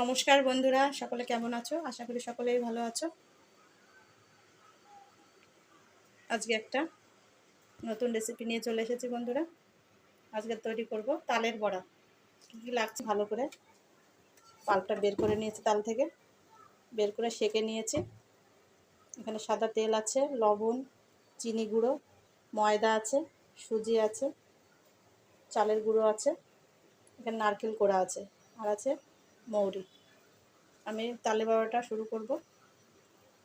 নমস্কার বন্ধুরা, সকলে কেমন আছো? আশা করি সকলেই ভালো আছো। আজকে একটা নতুন রেসিপি নিয়ে চলে এসেছি বন্ধুরা। আজকে তৈরি করব তালের বড়া। কী লাগছে? ভালো করে পালটা বের করে নিয়েছি তাল থেকে। বের করে সেকে নিয়েছি। এখানে সাদা তেল আছে, লবণ, চিনি গুঁড়ো, ময়দা আছে, সুজি আছে, চালের গুঁড়ো আছে, এখানে নারকেল কোড়া আছে, আর আছে মৌরি। আমি তালে বড়াটা শুরু করব।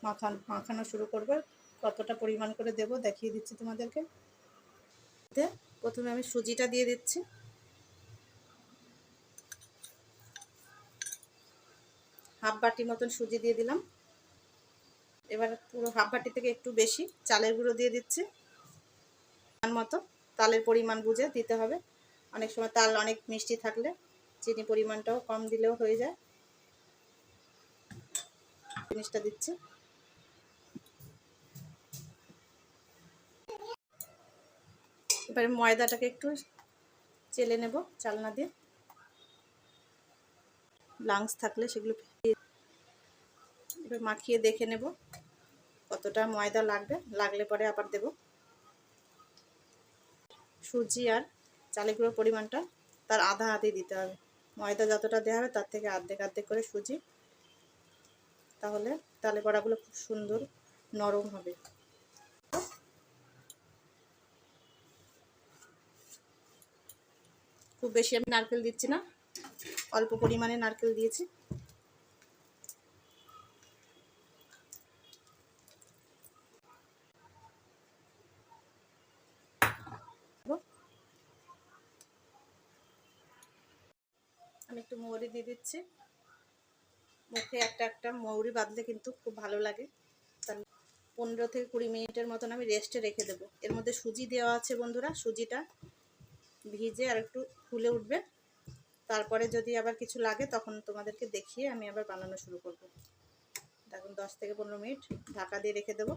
মাখান, মাখানো শুরু করব। কতটা পরিমাণ করে দেব দেখিয়ে দিচ্ছি তোমাদেরকে। প্রথমে আমি সুজিটা দিয়ে দিচ্ছি। হাফ বাটি মতন সুজি দিয়ে দিলাম। এবার পুরো হাফ বাটি থেকে একটু বেশি চালের গুঁড়ো দিয়ে দিচ্ছি। মতো তালের পরিমাণ বুঝে দিতে হবে। অনেক সময় তাল অনেক মিষ্টি থাকলে চিনি পরিমাণটাও কম দিলেও হয়ে যায়। জিনিসটা দিচ্ছি। এবারে ময়দাটাকে একটু চেলে নেব চালনা দিয়ে। লাংস থাকলে সেগুলো এবার মাখিয়ে দেখে নেব কতটা ময়দা লাগবে। লাগলে পরে আবার দেব। সুজি আর চালের পরিমাণটা তার আধা আধি দিতে হবে। ময়দা যতটা দেওয়া হবে তার থেকে আর্ধেক আর্ধেক করে সুজি। তাহলে তালে বড়াগুলো খুব সুন্দর নরম হবে। খুব বেশি আমি নারকেল দিচ্ছি না, অল্প পরিমাণে নারকেল দিয়েছি। আমি একটু মৌরি দিয়ে দিচ্ছি। মুখে একটা একটা মৌরি বাঁধলে কিন্তু খুব ভালো লাগে। পনেরো থেকে কুড়ি মিনিটের মতন আমি রেস্টে রেখে দেবো। এর মধ্যে সুজি দেওয়া আছে বন্ধুরা, সুজিটা ভিজে আর একটু ফুলে উঠবে। তারপরে যদি আবার কিছু লাগে তখন তোমাদেরকে দেখিয়ে আমি আবার বানানো শুরু করব। দেখুন, দশ থেকে পনেরো মিনিট ঢাকা দিয়ে রেখে দেবো।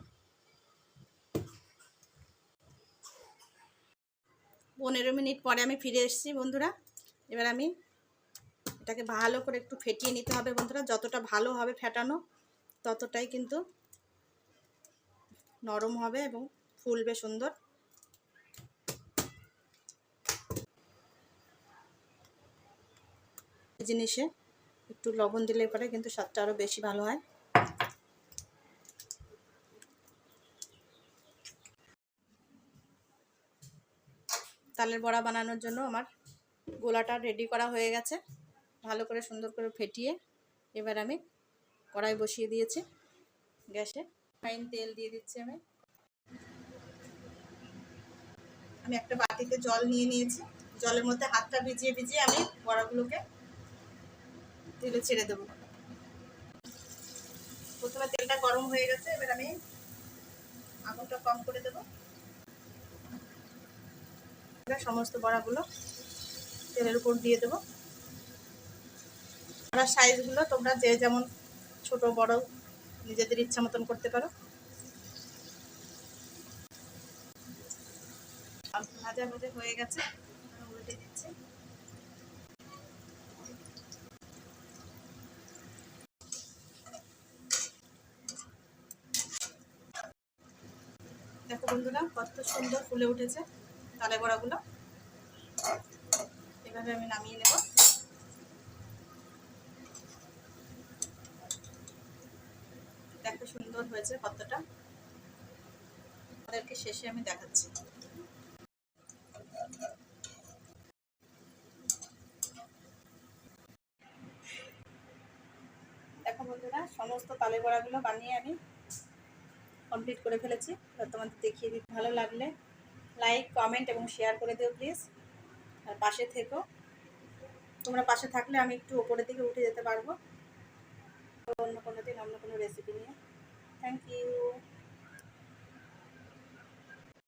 পনেরো মিনিট পরে আমি ফিরে এসেছি বন্ধুরা। এবার আমি এটাকে ভালো করে একটু ফেটিয়ে নিতে হবে বন্ধুরা। যতটা ভালো হবে ফেটানো, ততটাই কিন্তু নরম হবে এবং ফুলবে সুন্দর। জিনিসে একটু লবণ দিলে পরে কিন্তু স্বাদটা আরও বেশি ভালো হয়। তালের বড়া বানানোর জন্য আমার গোলাটা রেডি করা হয়ে গেছে। ভালো করে সুন্দর করে ফেটিয়ে এবার আমি কড়াই বসিয়ে দিয়েছি গ্যাসে। ফাইন তেল দিয়ে দিচ্ছি আমি। আমি একটা বাটিতে জল নিয়ে নিয়েছি। জলের মধ্যে হাতটা ভিজিয়ে ভিজিয়ে আমি বড়াগুলোকে তেলে ছেড়ে দেবো। প্রথমে তেলটা গরম হয়ে গেছে, এবার আমি আগুনটা কম করে দেবো। সমস্ত বড়াগুলো তেলের উপর দিয়ে দেবো। বড়ার সাইজগুলো তোমরা যে যেমন ছোট, বড় নিজেদের ইচ্ছা মতন করতে পারো। ভাজা ভাজা হয়ে গেছে। উল্টে দিচ্ছি। দেখো বন্ধুরা, কত সুন্দর ফুলে উঠেছে তালে বড়াগুলো এভাবে আমি নামিয়ে নেব। দেখো সুন্দর হয়েছে কতটা তাদেরকে শেষে আমি দেখাচ্ছি। দেখো বন্ধুরা, সমস্ত তালে বড়াগুলো বানিয়ে আমি কমপ্লিট করে ফেলেছি। তোমাদের দেখিয়ে দিতে ভালো লাগলে লাইক কমেন্ট এবং শেয়ার করে দিও প্লিজ আর পাশে থেকো। তোমরা পাশে থাকলে আমি একটু ওপরের দিকে উঠে যেতে পারব। অন্য কোনো দিন অন্য কোনো রেসিপি নিয়ে। Thank you